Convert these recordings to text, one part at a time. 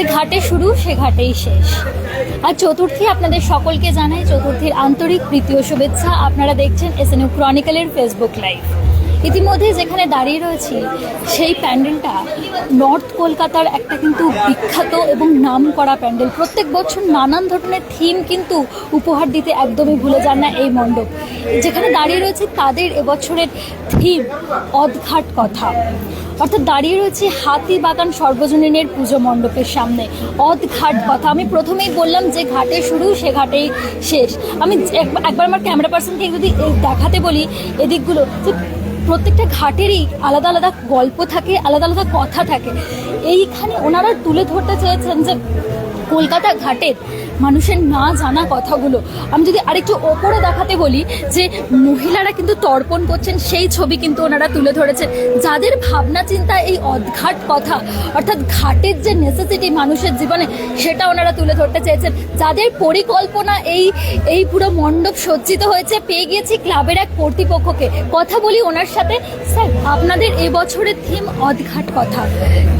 যে ঘাটে শুরু, সে ঘাটেই শেষ। আর চতুর্থী আপনাদের সকলকে জানাই, চতুর্থীর আন্তরিক প্রীতি ও শুভেচ্ছা। আপনারা দেখছেন এস এন ক্রনিক্যালের ফেসবুক লাইভ ইতিমধ্যে যেখানে দাঁড়িয়ে রয়েছি, সেই প্যান্ডেলটা নর্থ কলকাতার একটা কিন্তু বিখ্যাত এবং নাম করা প্যান্ডেল। প্রত্যেক বছর নানান ধরনের থিম কিন্তু উপহার দিতে একদমই ভুলে যান না এই মণ্ডপ। যেখানে দাঁড়িয়ে রয়েছে তাদের এবছরের থিম, অদঘাট কথা। অর্থাৎ দাঁড়িয়ে রয়েছে হাতি বাগান সর্বজনীনের পুজো মণ্ডপের সামনে। অদঘাট কথা। আমি প্রথমেই বললাম যে ঘাটে শুরু, সে ঘাটেই শেষ। আমি এক- একবার আমার ক্যামেরা পার্সনকে যদি দেখাতে বলি, এদিকগুলো প্রত্যেকটা ঘাটেরই আলাদা আলাদা গল্প থাকে, আলাদা আলাদা কথা থাকে। এইখানে ওনারা তুলে ধরতে চেয়েছেন যে কলকাতা ঘাটের মানুষের না জানা কথাগুলো। আমি যদি আরেকটু ওপরে দেখাতে বলি যে মহিলারা কিন্তু তর্পণ করছেন সেই ছবি কিন্তু ওনারা তুলে ধরেছেন। যাদের ভাবনা চিন্তা এই অদ্ঘাট কথা অর্থাৎ ঘাটের যে নেসেসিটি মানুষের জীবনে সেটা ওনারা তুলে ধরতে চেয়েছেন। যাদের পরিকল্পনা এই এই পুরো মণ্ডপ সজ্জিত হয়েছে পেয়ে গিয়েছি ক্লাবের এক কর্তৃপক্ষকে। কথা বলি ওনার সাথে। স্যার আপনাদের এবছরের থিম অদঘাট কথা।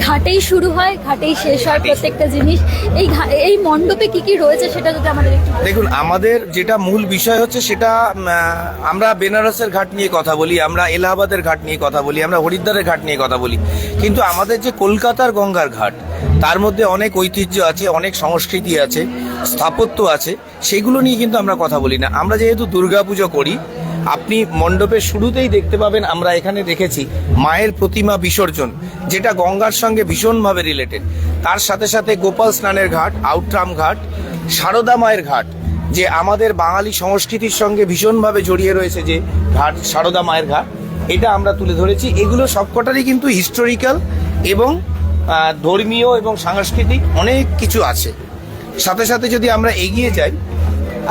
ঘাটেই শুরু হয় ঘাটেই শেষ হয় প্রত্যেকটা জিনিস। এই এই মণ্ডপে কি কি রয়েছে সেটা যদি আমাদের একটু দেখুন, আমাদের যেটা মূল বিষয় হচ্ছে সেটা আমরা বেনারসের ঘাট নিয়ে কথা বলি, আমরা এলাহাবাদের ঘাট নিয়ে কথা বলি, আমরা হরিদ্বারের ঘাট নিয়ে কথা বলি। কিন্তু আমাদের যে কলকাতার গঙ্গার ঘাট, তার মধ্যে অনেক ঐতিহ্য আছে, অনেক সংস্কৃতি আছে, স্থাপত্য আছে, সেগুলো নিয়ে কিন্তু আমরা কথা বলি না। আমরা যেহেতু দুর্গাপুজো করি আপনি মণ্ডপের শুরুতেই দেখতে পাবেন, আমরা এখানে রেখেছি মায়ের প্রতিমা বিসর্জন, যেটা গঙ্গার সঙ্গে ভীষণভাবে রিলেটেড তার সাথে সাথে গোপাল স্নানের ঘাট, আউটরাম ঘাট, সারদা মায়ের ঘাট, যে আমাদের বাঙালি সংস্কৃতির সঙ্গে ভীষণভাবে জড়িয়ে রয়েছে যে ঘাট, সারদা মায়ের ঘাট, এটা আমরা তুলে ধরেছি। এগুলো সবকটারই কিন্তু হিস্টোরিক্যাল এবং ধর্মীয় এবং সাংস্কৃতিক অনেক কিছু আছে। সাথে সাথে যদি আমরা এগিয়ে যাই,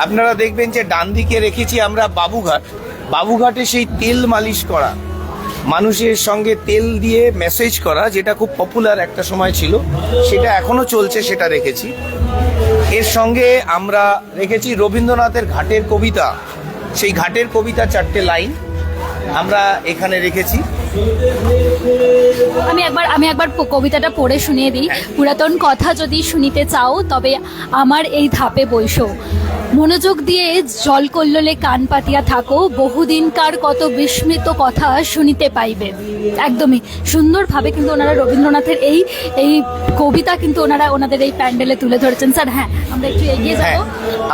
আপনারা দেখবেন যে ডান দিকে রেখেছি আমরা বাবুঘাট। বাবুঘাটে সেই তেল মালিশ করা, মানুষের সঙ্গে তেল দিয়ে মেসেজ করা, যেটা খুব পপুলার একটা সময় ছিল, সেটা এখনও চলছে, সেটা রেখেছি। এর সঙ্গে আমরা রেখেছি রবীন্দ্রনাথের ঘাটের কবিতা। সেই ঘাটের কবিতা চারটে লাইন আমরা এখানে রেখেছি। আমি একবার আমি একবার কবিতাটা পড়ে শুনিয়ে দিই। পুরাতন কথা যদি শুনিতে চাও, তবে আমার এই ধাপে বৈশো মনোযোগ দিয়ে জল কল্লোলে কান পাতিয়া থাকো, বহুদিনকার কত বিস্মৃত কথা শুনিতে পাইবে। একদমই সুন্দরভাবে কিন্তু ওনারা রবীন্দ্রনাথের এই এই কবিতা কিন্তু ওনারা ওনাদের এই প্যান্ডেলে তুলে ধরেছেন। স্যার হ্যাঁ আমরা একটু এগিয়ে হ্যাঁ যাব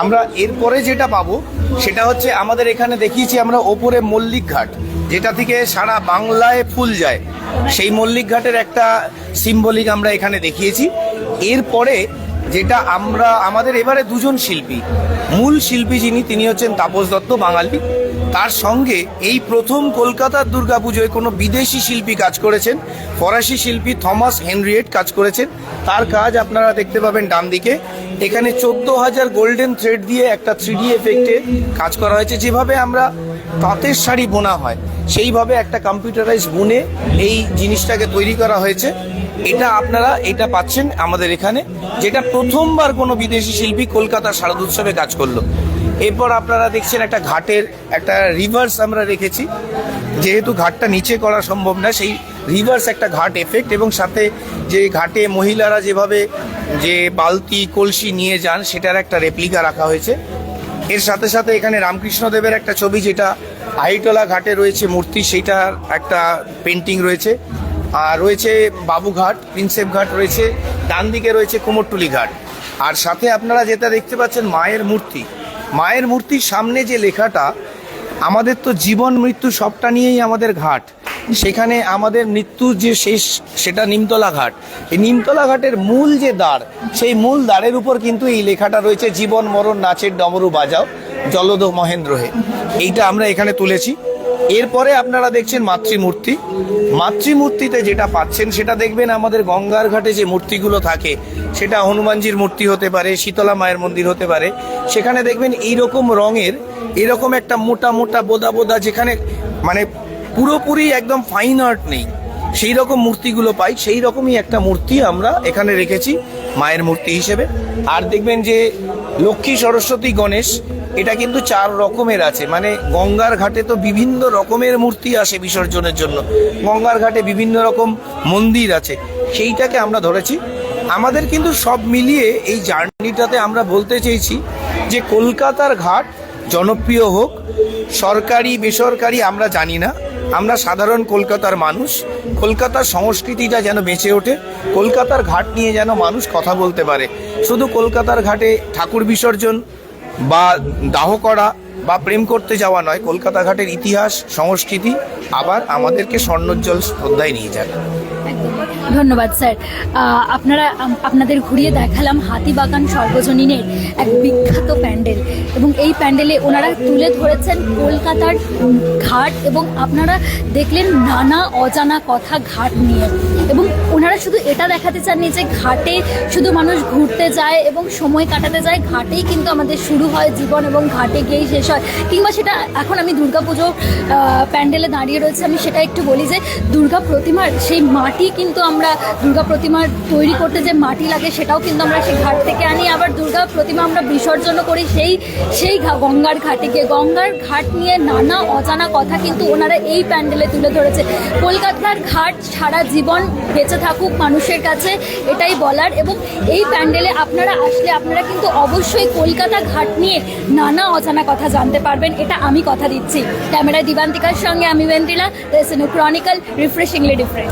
আমরা এরপরে যেটা পাবো, সেটা হচ্ছে আমাদের এখানে দেখিয়েছি আমরা ওপরে মল্লিক ঘাট যেটা থেকে সারা বাংলায় ফুল যায়। সেই মল্লিক ঘাটের একটা সিম্বলিক আমরা এখানে দেখিয়েছি। এরপরে যেটা আমরা, আমাদের এবারে দুজন শিল্পী। মূল শিল্পী যিনি, তিনি হচ্ছেন তাপস দত্ত বাঙালি। তার সঙ্গে এই প্রথম কলকাতার দুর্গাপুজোয় কোনো বিদেশি শিল্পী কাজ করেছেন। ফরাসি শিল্পী থমাস হেনরিয়েট কাজ করেছেন। তার কাজ আপনারা দেখতে পাবেন ডান দিকে। এখানে চোদ্দ হাজার গোল্ডেন থ্রেড দিয়ে একটা থ্রিডি এফেক্টে কাজ করা হয়েছে। যেভাবে আমরা তাঁতের শাড়ি বোনা হয়। সেইভাবে একটা কম্পিউটারাইজ বুনে এই জিনিসটাকে তৈরি করা হয়েছে। এটা আপনারা, এটা পাচ্ছেন আমাদের এখানে। যেটা প্রথমবার কোনো বিদেশি শিল্পী কলকাতা শারদ উৎসবে কাজ করল। এরপর আপনারা দেখছেন একটা ঘাটের, একটা রিভার্স আমরা রেখেছি। যেহেতু ঘাটটা নিচে করা সম্ভব না, সেই রিভার্স একটা ঘাট এফেক্ট এবং সাথে যে ঘাটে মহিলারা যেভাবে যে বালতি, কলসি নিয়ে যান, সেটার একটা রেপ্লিকা রাখা হয়েছে। এর সাথে সাথে এখানে রামকৃষ্ণদেবের একটা ছবি যেটা আহিটোলা ঘাটে রয়েছে মূর্তি সেটার একটা পেন্টিং রয়েছে। আর রয়েছে বাবুঘাট প্রিন্সেপ ঘাট রয়েছে, ডান দিকে রয়েছে কুমোরটুলি ঘাট। আর সাথে আপনারা যেটা দেখতে পাচ্ছেন, মায়ের মূর্তি। মায়ের মূর্তির সামনে যে লেখাটা আমাদের তো জীবন, মৃত্যু সবটা নিয়েই আমাদের ঘাট। সেখানে আমাদের মৃত্যু যে শেষ, সেটা নিমতলা ঘাট। এই নিমতলা ঘাটের মূল যে দ্বার, সেই মূল দ্বারের উপর কিন্তু এই লেখাটা রয়েছে, জীবন মরণ নাচের ডমরু বাজাও জলদ মহেন্দ্র হে এইটা আমরা এখানে তুলেছি। এরপরে আপনারা দেখছেন মাতৃমূর্তি। মাতৃমূর্তিতে যেটা পাচ্ছেন, সেটা দেখবেন আমাদের গঙ্গার ঘাটে যে মূর্তিগুলো থাকে, সেটা হনুমানজির মূর্তি হতে পারে, শীতলা মায়ের মন্দির হতে পারে। সেখানে দেখবেন এইরকম রঙের, এরকম একটা মোটা মোটা বোদা বোদা যেখানে মানে পুরোপুরি একদম ফাইন আর্ট নেই। সেই রকম মূর্তিগুলো পাই, সেই রকমই একটা মূর্তি আমরা এখানে রেখেছি মায়ের মূর্তি হিসেবে। আর দেখবেন যে লক্ষ্মী সরস্বতী গণেশ এটা কিন্তু চার রকমের আছে। মানে গঙ্গার ঘাটে তো বিভিন্ন রকমের মূর্তি আসে বিসর্জনের জন্য। গঙ্গার ঘাটে বিভিন্ন রকম মন্দির আছে। সেইটাকে আমরা ধরেছি। আমাদের কিন্তু সব মিলিয়ে এই জার্নিটাতে আমরা বলতে চেয়েছি যে কলকাতার ঘাট জনপ্রিয় হোক, সরকারি, বেসরকারি আমরা জানি না। আমরা সাধারণ কলকাতার মানুষ। কলকাতার সংস্কৃতিটা যেন বেঁচে ওঠে, কলকাতার ঘাট নিয়ে যেন মানুষ কথা বলতে পারে। শুধু কলকাতার ঘাটে ঠাকুর বিসর্জন বা দাহ করা বা প্রেম করতে যাওয়া নয়, কলকাতা ঘাটের ইতিহাস, সংস্কৃতি আবার আমাদেরকে স্বর্ণোজ্জ্বল শ্রদ্ধায় নিয়ে একদম। ধন্যবাদ, স্যার। আপনারা আপনাদের ঘুরিয়ে দেখালাম হাতিবাগান সর্বজনীনের এক বিখ্যাত প্যান্ডেল। এবং এই প্যান্ডেলে ওনারা তুলে ধরেছেন কলকাতার ঘাট এবং আপনারা দেখলেন নানা অজানা কথা ঘাট নিয়ে। এবং ওনারা শুধু এটা দেখাতে চাননি যে ঘাটে শুধু মানুষ ঘুরতে যায় এবং সময় কাটাতে যায়, ঘাটেই কিন্তু আমাদের শুরু হয় জীবন এবং ঘাটে গিয়েই শেষ হয়। কিংবা সেটা এখন আমি দুর্গাপুজো প্যান্ডেলে দাঁড়িয়ে রয়েছে, আমি সেটা একটু বলি যে দুর্গা প্রতিমার সেই মাটি কিন্তু আমরা দুর্গা প্রতিমার তৈরি করতে যে মাটি লাগে সেটাও কিন্তু আমরা সেই ঘাট থেকে আনি। দুর্গা প্রতিমা আমরা বিসর্জন করি। সেই সেই গঙ্গার ঘাটে গঙ্গার ঘাট নিয়ে নানা অজানা কথা কিন্তু ওনারা এই প্যান্ডেলে তুলে ধরেছে। কলকাতার ঘাট সারা জীবন বেঁচে থাকুক মানুষের কাছে, এটাই বলার। এবং এই প্যান্ডেলে আপনারা আসলে আপনারা কিন্তু অবশ্যই কলকাতা ঘাট নিয়ে নানা অজানা কথা জানতে পারবেন। এটা আমি কথা দিচ্ছি। ক্যামেরায় দিবান্তিকার সঙ্গে আমি ওয়েন্দ্রিলা ক্রনিক্যাল রিফ্রেশিংলি ডিফারেন্ট